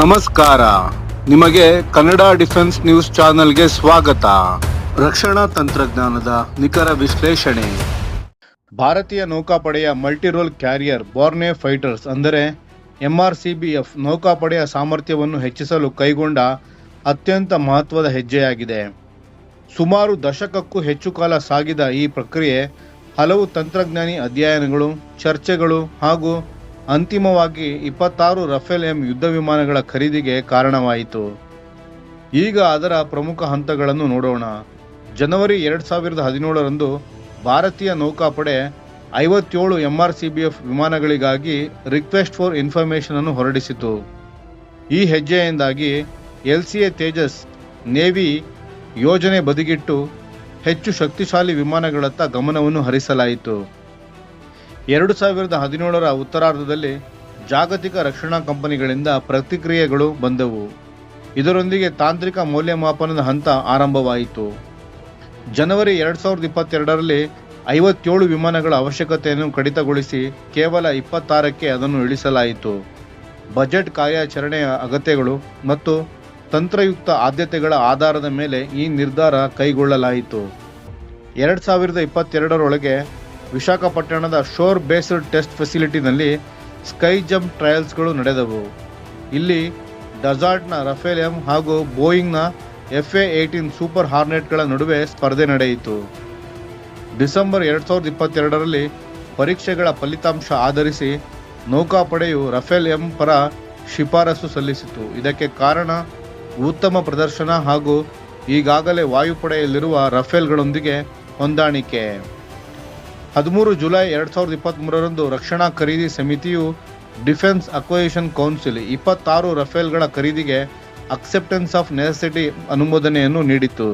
ನಮಸ್ಕಾರ. ನಿಮಗೆ Kannada defence news ಚಾನೆಲ್ಗೆ ಸ್ವಾಗತ. ರಕ್ಷಣಾ ತಂತ್ರಜ್ಞಾನದ ನಿಖರ ವಿಶ್ಲೇಷಣೆ. ಭಾರತೀಯ ನೌಕಾಪಡೆಯ ಮಲ್ಟಿರೋಲ್ ಕ್ಯಾರಿಯರ್ ಬಾರ್ನೆ ಫೈಟರ್ಸ್ ಅಂದರೆ ಎಂಆರ್ಸಿಬಿಎಫ್ ನೌಕಾಪಡೆಯ ಸಾಮರ್ಥ್ಯವನ್ನು ಹೆಚ್ಚಿಸಲು ಕೈಗೊಂಡ ಅತ್ಯಂತ ಮಹತ್ವದ ಹೆಜ್ಜೆಯಾಗಿದೆ. ಸುಮಾರು ದಶಕಕ್ಕೂ ಹೆಚ್ಚು ಕಾಲ ಸಾಗಿದ ಈ ಪ್ರಕ್ರಿಯೆ ಹಲವು ತಂತ್ರಜ್ಞಾನಿ ಅಧ್ಯಯನಗಳು, ಚರ್ಚೆಗಳು ಹಾಗೂ ಅಂತಿಮವಾಗಿ ಇಪ್ಪತ್ತಾರು ರಫೇಲ್ ಎಂ ಯುದ್ಧ ವಿಮಾನಗಳ ಖರೀದಿಗೆ ಕಾರಣವಾಯಿತು. ಈಗ ಅದರ ಪ್ರಮುಖ ಹಂತಗಳನ್ನು ನೋಡೋಣ. ಜನವರಿ ಎರಡು ಸಾವಿರದ ಹದಿನೇಳರಂದು ಭಾರತೀಯ ನೌಕಾಪಡೆ ಐವತ್ತೇಳು M R C B F ವಿಮಾನಗಳಿಗಾಗಿ request for information ಅನ್ನು ಹೊರಡಿಸಿತು. ಈ ಹೆಜ್ಜೆಯಿಂದಾಗಿ L C A Tejas navy ಯೋಜನೆ ಬದಿಗಿಟ್ಟು ಹೆಚ್ಚು ಶಕ್ತಿಶಾಲಿ ವಿಮಾನಗಳತ್ತ ಗಮನವನ್ನು ಹರಿಸಲಾಯಿತು. ಎರಡು ಸಾವಿರದ ಹದಿನೇಳರ ಉತ್ತರಾರ್ಧದಲ್ಲಿ ಜಾಗತಿಕ ರಕ್ಷಣಾ ಕಂಪನಿಗಳಿಂದ ಪ್ರತಿಕ್ರಿಯೆಗಳು ಬಂದವು. ಇದರೊಂದಿಗೆ ತಾಂತ್ರಿಕ ಮೌಲ್ಯಮಾಪನದ ಹಂತ ಆರಂಭವಾಯಿತು. ಜನವರಿ ಎರಡು ಸಾವಿರದ ಇಪ್ಪತ್ತೆರಡರಲ್ಲಿ ಐವತ್ತೇಳು ವಿಮಾನಗಳ ಅವಶ್ಯಕತೆಯನ್ನು ಕಡಿತಗೊಳಿಸಿ ಕೇವಲ ಇಪ್ಪತ್ತಾರಕ್ಕೆ ಅದನ್ನು ಇಳಿಸಲಾಯಿತು. ಬಜೆಟ್ ಕಾರ್ಯಾಚರಣೆಯ ಅಗತ್ಯಗಳು ಮತ್ತು ತಂತ್ರಯುಕ್ತ ಆದ್ಯತೆಗಳ ಆಧಾರದ ಮೇಲೆ ಈ ನಿರ್ಧಾರ ಕೈಗೊಳ್ಳಲಾಯಿತು. ಎರಡು ಸಾವಿರದ ಇಪ್ಪತ್ತೆರಡರೊಳಗೆ ವಿಶಾಖಪಟ್ಟಣದ ಶೋರ್ ಬೇಸ್ಡ್ ಟೆಸ್ಟ್ ಫೆಸಿಲಿಟಿನಲ್ಲಿ ಸ್ಕೈ ಜಂಪ್ ಟ್ರಯಲ್ಸ್ಗಳು ನಡೆದವು. ಇಲ್ಲಿ ಡಜಾರ್ಟ್ನ ರಫೇಲ್ ಎಂ ಹಾಗೂ ಬೋಯಿಂಗ್ನ ಎಫ್ ಎ ಏಯ್ಟೀನ್ ಸೂಪರ್ ಹಾರ್ನೆಟ್ಗಳ ನಡುವೆ ಸ್ಪರ್ಧೆ ನಡೆಯಿತು. ಡಿಸೆಂಬರ್ ಎರಡು ಸಾವಿರದ ಇಪ್ಪತ್ತೆರಡರಲ್ಲಿ ಪರೀಕ್ಷೆಗಳ ಫಲಿತಾಂಶ ಆಧರಿಸಿ ನೌಕಾಪಡೆಯು ರಫೇಲ್ ಎಂ ಪರ ಶಿಫಾರಸು ಸಲ್ಲಿಸಿತು. ಇದಕ್ಕೆ ಕಾರಣ ಉತ್ತಮ ಪ್ರದರ್ಶನ ಹಾಗೂ ಈಗಾಗಲೇ ವಾಯುಪಡೆಯಲ್ಲಿರುವ ರಫೇಲ್ಗಳೊಂದಿಗೆ ಹೊಂದಾಣಿಕೆ. ಹದಿಮೂರು ಜುಲೈ ಎರಡು ಸಾವಿರದ ಇಪ್ಪತ್ತ್ಮೂರರಂದು ರಕ್ಷಣಾ ಖರೀದಿ ಸಮಿತಿಯು ಡಿಫೆನ್ಸ್ ಅಕ್ವಯೇಷನ್ ಕೌನ್ಸಿಲ್ ಇಪ್ಪತ್ತಾರು ರಫೇಲ್ಗಳ ಖರೀದಿಗೆ ಅಕ್ಸೆಪ್ಟೆನ್ಸ್ ಆಫ್ ನೆಸೆಸಿಟಿ ಅನುಮೋದನೆಯನ್ನು ನೀಡಿತು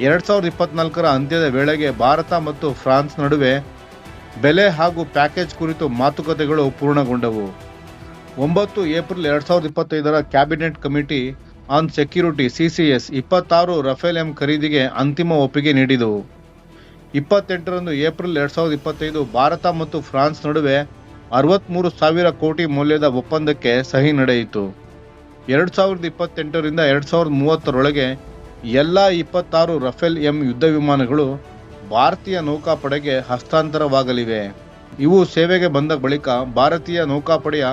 ಎರಡು ಸಾವಿರದ ಇಪ್ಪತ್ನಾಲ್ಕರ ಅಂತ್ಯದ ವೇಳೆಗೆ ಭಾರತ ಮತ್ತು ಫ್ರಾನ್ಸ್ ನಡುವೆ ಬೆಲೆ ಹಾಗೂ ಪ್ಯಾಕೇಜ್ ಕುರಿತು ಮಾತುಕತೆಗಳು ಪೂರ್ಣಗೊಂಡವು. ಒಂಬತ್ತು ಏಪ್ರಿಲ್ ಎರಡು ಸಾವಿರದ ಇಪ್ಪತ್ತೈದರ cabinet committee on security CCS ಇಪ್ಪತ್ತಾರು ರಫೇಲ್ ಎಂ ಖರೀದಿಗೆ ಅಂತಿಮ ಒಪ್ಪಿಗೆ ನೀಡಿದವು ಇಪ್ಪತ್ತೆಂಟರಂದು ಏಪ್ರಿಲ್ ಎರಡು ಸಾವಿರದ ಇಪ್ಪತ್ತೈದು ಭಾರತ ಮತ್ತು ಫ್ರಾನ್ಸ್ ನಡುವೆ ಅರವತ್ತ್ಮೂರು ಸಾವಿರ ಕೋಟಿ ಮೌಲ್ಯದ ಒಪ್ಪಂದಕ್ಕೆ ಸಹಿ ನಡೆಯಿತು. ಎರಡು ಸಾವಿರದ ಇಪ್ಪತ್ತೆಂಟರಿಂದ ಎರಡು ಸಾವಿರದ ಮೂವತ್ತರೊಳಗೆ ಎಲ್ಲ ಇಪ್ಪತ್ತಾರು ರಫೇಲ್ ಎಂ ಯುದ್ಧ ವಿಮಾನಗಳು ಭಾರತೀಯ ನೌಕಾಪಡೆಗೆ ಹಸ್ತಾಂತರವಾಗಲಿವೆ. ಇವು ಸೇವೆಗೆ ಬಂದ ಬಳಿಕ ಭಾರತೀಯ ನೌಕಾಪಡೆಯ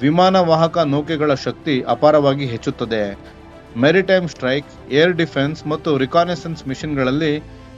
ವಿಮಾನ ವಾಹಕ ನೌಕೆಗಳ ಶಕ್ತಿ ಅಪಾರವಾಗಿ ಹೆಚ್ಚುತ್ತದೆ. ಮೆರಿಟೈಮ್ ಸ್ಟ್ರೈಕ್ ಏರ್ ಡಿಫೆನ್ಸ್ ಮತ್ತು ರಿಕಾನೆಸೆನ್ಸ್ ಮಿಷನ್ಗಳಲ್ಲಿ